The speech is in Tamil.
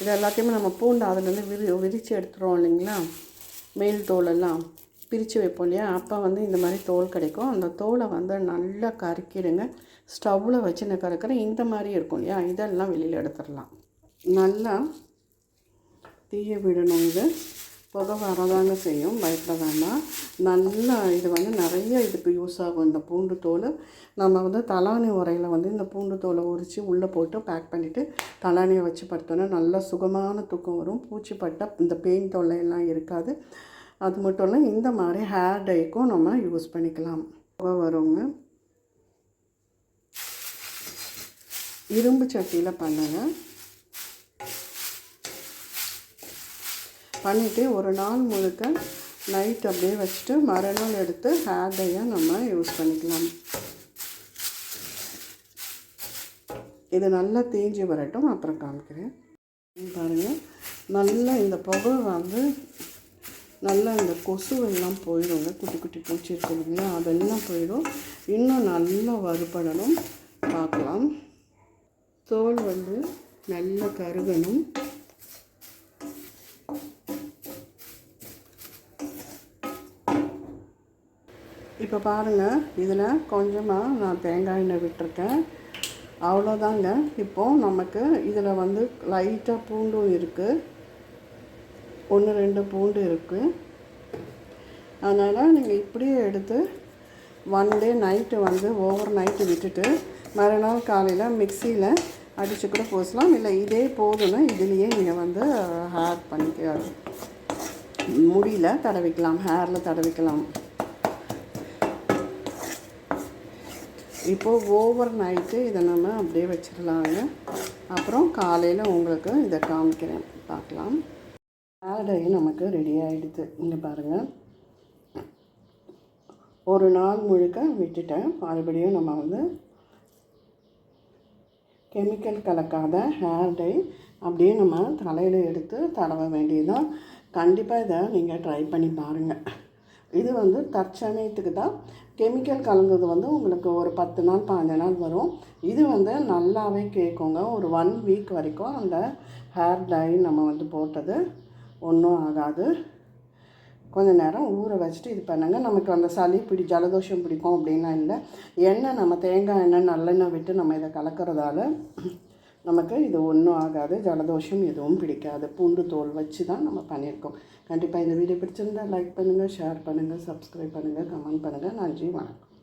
இது எல்லாத்தையுமே நம்ம பூண்டு அதுலேருந்து விரி விரித்து எடுத்துருவோம் இல்லைங்களா? மேல் தோலெல்லாம் பிரித்து வைப்போம் இல்லையா? அப்போ வந்து இந்த மாதிரி தோல் கிடைக்கும். அந்த தோலை வந்து நல்லா கருக்கிடுங்க. ஸ்டவ்வில் வச்சு நான் கறக்கிறேன் இந்த மாதிரி இருக்கும் இல்லையா? இதெல்லாம் வெளியில் எடுத்துடலாம். நல்லா தீய விடணும் இது. புகை வரதாங்க செய்யும். பயப்பட வேண்டாம் நல்லா இது வந்து நிறைய இதுக்கு யூஸ் ஆகும் இந்த பூண்டு தோல். நம்ம வந்து தலானி உரையில் வந்து இந்த பூண்டு தோலை உரித்து உள்ளே போட்டு பேக் பண்ணிவிட்டு தலானியை வச்சு படுத்தோன்னா நல்லா சுகமான தூக்கம் வரும். பூச்சிப்பட்ட இந்த பெயின் தொல்லை எல்லாம் இருக்காது. அது மட்டும் இல்லை இந்த மாதிரி ஹேர் டைக்கும் நம்ம யூஸ் பண்ணிக்கலாம். புகை வருங்க. இரும்பு சட்டியில் பண்ணுங்கள் பண்ணிவிட்டு ஒரு நாள் முழுக்க நைட் அப்படியே வச்சுட்டு மறுநாள் எடுத்து ஹேர் டையாக நம்ம யூஸ் பண்ணிக்கலாம். இது நல்லா தேஞ்சி வரட்டும் அப்புறம் காமிக்கிறேன். பாருங்கள் நல்லா இந்த புகை வந்து நல்லா இந்த கொசு எல்லாம் போயிடுங்க குட்டி குட்டி பூச்சி இருக்கு இல்லைங்களா அதெல்லாம் போயிடும். இன்னும் நல்லா வறுபடணும் பார்க்கலாம். தோல் வந்து நல்லா கருகணும். இப்போ பாருங்கள் இதில் கொஞ்சமாக நான் தேங்காய் எண்ணெய் விட்டுருக்கேன். அவ்வளோதாங்க. இப்போது நமக்கு இதில் வந்து லைட்டாக பூண்டும் இருக்குது ஒன்று ரெண்டு பூண்டு இருக்குது அதனால் நீங்கள் இப்படியே எடுத்து ஒன் டே நைட்டு வந்து ஓவர் நைட்டு விட்டுட்டு மறுநாள் காலையில் மிக்சியில் அடித்து கூட போசலாம். இல்லை இதே போதும்னா இதுலேயே நீங்கள் வந்து ஹேர் பண்ணிக்க முடியில். தடவிக்கலாம். ஹேரில் தடவிக்கலாம். இப்போது ஓவர் நைட்டு இதை நம்ம அப்படியே வச்சிடலாங்க. அப்புறம் காலையில் உங்களுக்கு இதை காமிக்கிறேன். பார்க்கலாம். ஆடையும் நமக்கு ரெடி ஆகிடுது இங்கே பாருங்கள் ஒரு நாள் முழுக்க விட்டுட்டேன். மறுபடியும் நம்ம வந்து கெமிக்கல் கலக்காத ஹேர் டை அப்படியே நம்ம தலையில் எடுத்து தடவ வேண்டியதுதான். கண்டிப்பாக இதை நீங்கள் ட்ரை பண்ணி பாருங்கள் இது வந்து தற்சமயத்துக்கு தான் கெமிக்கல் கலந்தது வந்து உங்களுக்கு ஒரு பத்து நாள் பாஞ்சு நாள் வரும். இது வந்து நல்லாவே கேட்குங்க ஒரு ஒன் வீக் வரைக்கும் அந்த ஹேர் டை நம்ம வந்து போட்டது ஒன்றும் ஆகாது. கொஞ்ச நேரம் ஊற வச்சுட்டு இது பண்ணுங்கள் நமக்கு அந்த சளி பிடி ஜலதோஷம் பிடிக்கும் அப்படின்னா இல்லை. எண்ணெய் நம்ம தேங்காய் எண்ணெய் நல்லெண்ணெய் விட்டு நம்ம இதை கலக்கிறதால நமக்கு இது ஒன்றும் ஆகாது ஜலதோஷம் எதுவும் பிடிக்காது. பூண்டு தோல் வச்சு தான் நம்ம பண்ணியிருக்கோம். கண்டிப்பாக இந்த வீடியோ பிடிச்சிருந்தா லைக் பண்ணுங்கள் ஷேர் பண்ணுங்கள் சப்ஸ்கிரைப் பண்ணுங்கள் கமெண்ட் பண்ணுங்கள் நன்றி வணக்கம்.